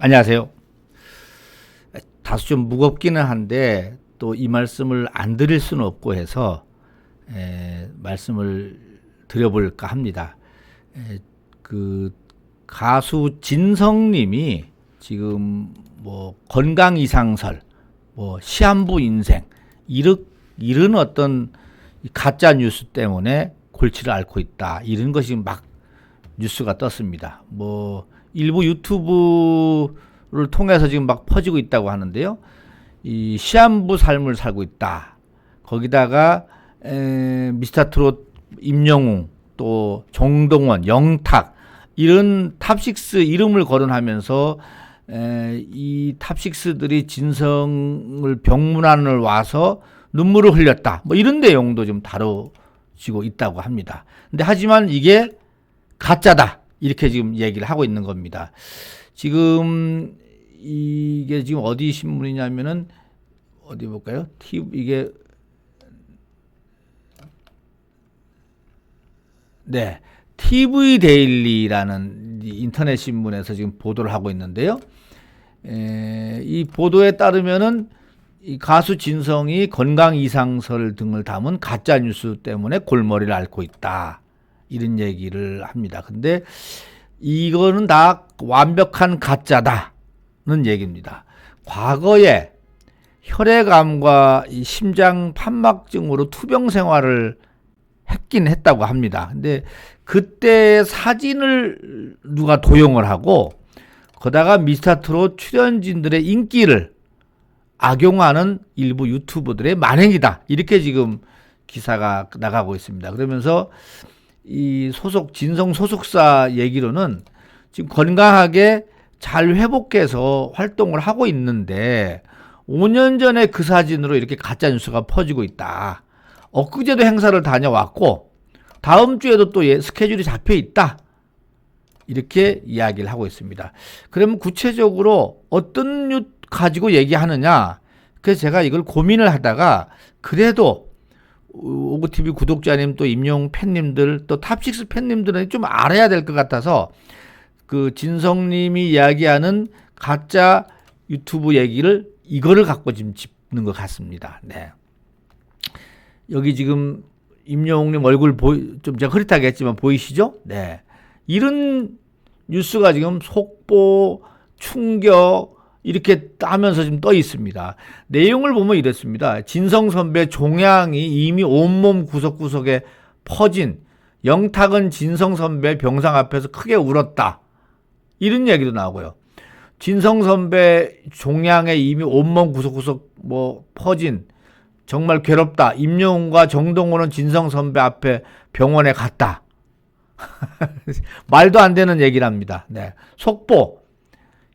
안녕하세요. 다소 좀 무겁기는 한데 또 이 말씀을 안 드릴 수는 없고 해서 에, 말씀을 드려볼까 합니다. 에, 그 가수 진성님이 지금 뭐 건강 이상설, 뭐 시한부 인생 이런 이런 어떤 가짜 뉴스 때문에 골치를 앓고 있다 이런 것이 막 뉴스가 떴습니다. 뭐 일부 유튜브를 통해서 지금 막 퍼지고 있다고 하는데요. 이 시한부 삶을 살고 있다. 거기다가 에, 미스터 트롯 임영웅 또 정동원, 영탁 이런 탑식스 이름을 거론하면서 에, 이 탑식스들이 진성을 병문안을 와서 눈물을 흘렸다. 뭐 이런 내용도 좀 다뤄지고 있다고 합니다. 근데 하지만 이게 가짜다. 이렇게 지금 얘기를 하고 있는 겁니다. 지금 이게 지금 어디 신문이냐면은 어디 볼까요? 티 이게 네. TV 데일리라는 이 인터넷 신문에서 지금 보도를 하고 있는데요. 에, 이 보도에 따르면은 이 가수 진성이 건강 이상설 등을 담은 가짜 뉴스 때문에 골머리를 앓고 있다. 이런 얘기를 합니다. 근데 이거는 다 완벽한 가짜다는 얘기입니다. 과거에 혈액암과 이 심장 판막증으로 투병 생활을 했긴 했다고 합니다. 근데 그때 사진을 누가 도용을 하고 거다가 미스터 트롯 출연진들의 인기를 악용하는 일부 유튜버들의 만행이다. 이렇게 지금 기사가 나가고 있습니다. 그러면서 이 소속 진성 소속사 얘기로는 지금 건강하게 잘 회복해서 활동을 하고 있는데 5년 전에 그 사진으로 이렇게 가짜 뉴스가 퍼지고 있다. 엊그제도 행사를 다녀왔고 다음 주에도 또 예, 스케줄이 잡혀 있다. 이렇게 이야기를 하고 있습니다. 그러면 구체적으로 어떤 뉴 가지고 얘기하느냐? 그래서 제가 이걸 고민을 하다가 그래도 오구TV 구독자님 또 임용 팬님들 또 탑식스 팬님들은 좀 알아야 될 것 같아서 그 진성님이 이야기하는 가짜 유튜브 얘기를 이거를 갖고 지금 짚는 것 같습니다. 네. 여기 지금 임영웅님 얼굴 보이 좀 제가 흐릿하게 했지만 보이시죠? 네. 이런 뉴스가 지금 속보, 충격 이렇게 하면서 지금 떠 있습니다. 내용을 보면 이랬습니다. 진성 선배 종양이 이미 온몸 구석구석에 퍼진 영탁은 진성 선배 병상 앞에서 크게 울었다. 이런 얘기도 나오고요. 진성 선배 종양에 이미 온몸 구석구석 뭐 퍼진 정말 괴롭다. 임영웅과 정동원은 진성 선배 앞에 병원에 갔다. 말도 안 되는 얘기를 합니다. 네. 속보.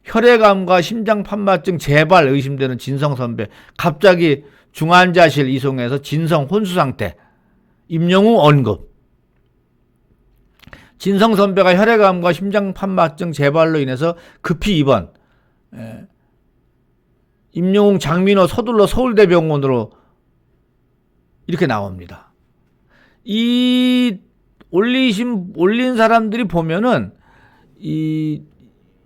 혈액암과 심장 판마증 재발 의심되는 진성 선배. 갑자기 중환자실 이송해서 진성 혼수 상태. 임영웅 언급. 진성 선배가 혈액암과 심장 판마증 재발로 인해서 급히 입원. 예. 임영웅 장민호 서둘러 서울대병원으로 이렇게 나옵니다. 이 올리신 올린 사람들이 보면은 이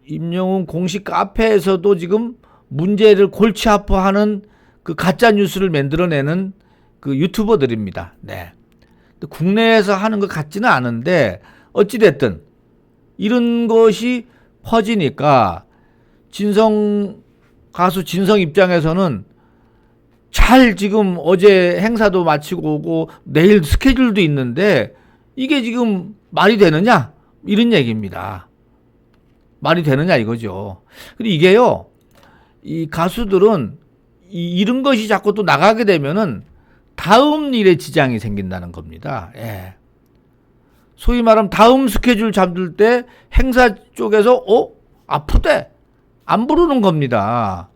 임영웅 공식 카페에서도 지금 문제를 골치 아파하는 그 가짜 뉴스를 만들어내는 그 유튜버들입니다. 네. 국내에서 하는 것 같지는 않은데 어찌 됐든 이런 것이 퍼지니까 진성 가수 진성 입장에서는 잘 지금 어제 행사도 마치고 오고 내일 스케줄도 있는데 이게 지금 말이 되느냐 이런 얘기입니다. 말이 되느냐 이거죠. 근데 이게요 이 가수들은 이, 이런 것이 자꾸 또 나가게 되면은 다음 일에 지장이 생긴다는 겁니다. 예. 소위 말하면 다음 스케줄 잡을 때 행사 쪽에서 어 아프대 안 부르는 겁니다.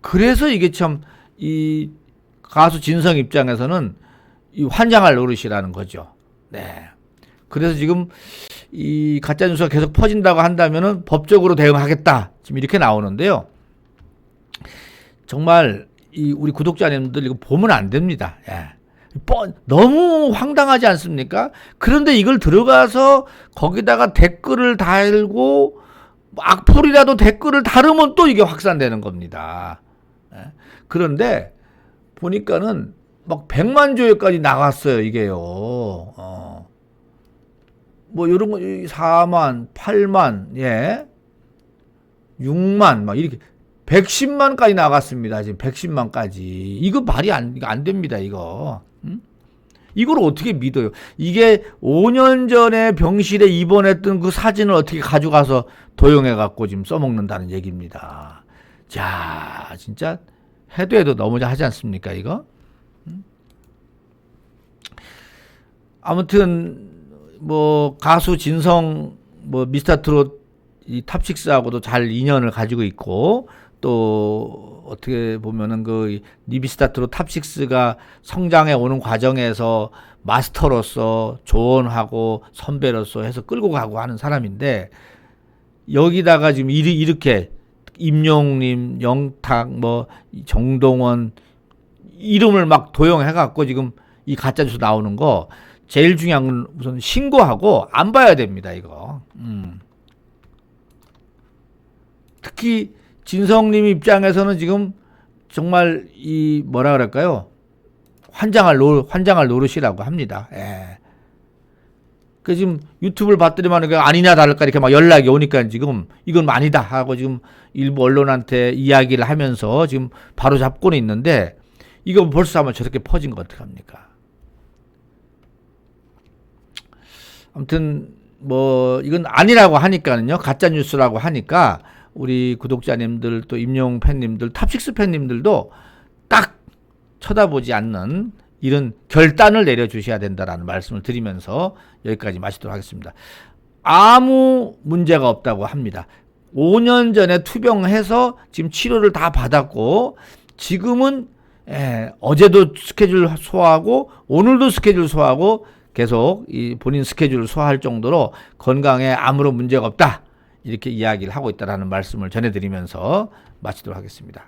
그래서 이게 참 이 가수 진성 입장에서는 이 환장할 노릇이라는 거죠. 네. 그래서 지금 이 가짜 뉴스가 계속 퍼진다고 한다면은 법적으로 대응하겠다. 지금 이렇게 나오는데요. 정말 이 우리 구독자님들 이거 보면 안 됩니다. 예. 뻔 너무 황당하지 않습니까? 그런데 이걸 들어가서 거기다가 댓글을 달고 뭐 악플이라도 댓글을 다르면 또 이게 확산되는 겁니다. 예. 그런데 보니까는 막 100만 조회까지 나갔어요, 이게요. 어. 뭐 이런 거 4만, 8만, 예. 6만 막 이렇게 110만까지 나갔습니다. 지금 110만까지. 이거 말이 안, 안 됩니다, 이거. 음? 이걸 어떻게 믿어요? 이게 5년 전에 병실에 입원했던 그 사진을 어떻게 가져가서 도용해 갖고 지금 써먹는다는 얘기입니다. 자, 진짜 해도 해도 너무 하지 않습니까, 이거? 음? 아무튼 뭐 가수 진성 뭐 미스터 트롯 이 탑식스하고도 잘 인연을 가지고 있고 또 어떻게 보면은 그 리비스타 트롯 탑식스가 성장해 오는 과정에서 마스터로서 조언하고 선배로서 해서 끌고 가고 하는 사람인데 여기다가 지금 이리- 이렇게 임용님, 영탁, 뭐 정동원 이름을 막 도용해 갖고 지금 이 가짜 뉴스 나오는 거 제일 중요한 건 우선 신고하고 안 봐야 됩니다 이거. 음. 특히 진성님 입장에서는 지금 정말 이 뭐라 그럴까요? 환장할 노 환장할 노릇이라고 합니다. 예. 그 지금 유튜브를 봤더니만 그 아니냐 다를까 이렇게 막 연락이 오니까 지금 이건 아니다 하고 지금 일부 언론한테 이야기를 하면서 지금 바로 잡고는 있는데 이거 벌써 하면 저렇게 퍼진 거 어떡합니까? 아무튼 뭐 이건 아니라고 하니까는요 가짜 뉴스라고 하니까 우리 구독자님들 또 임용 팬님들 탑식스 팬님들도 딱 쳐다보지 않는 이런 결단을 내려주셔야 된다라는 말씀을 드리면서 여기까지 마치도록 하겠습니다. 아무 문제가 없다고 합니다. 5년 전에 투병해서 지금 치료를 다 받았고 지금은 예, 어제도 스케줄 소화하고 오늘도 스케줄 소화하고 계속 이 본인 스케줄을 소화할 정도로 건강에 아무런 문제가 없다. 이렇게 이야기를 하고 있다라는 말씀을 전해드리면서 마치도록 하겠습니다.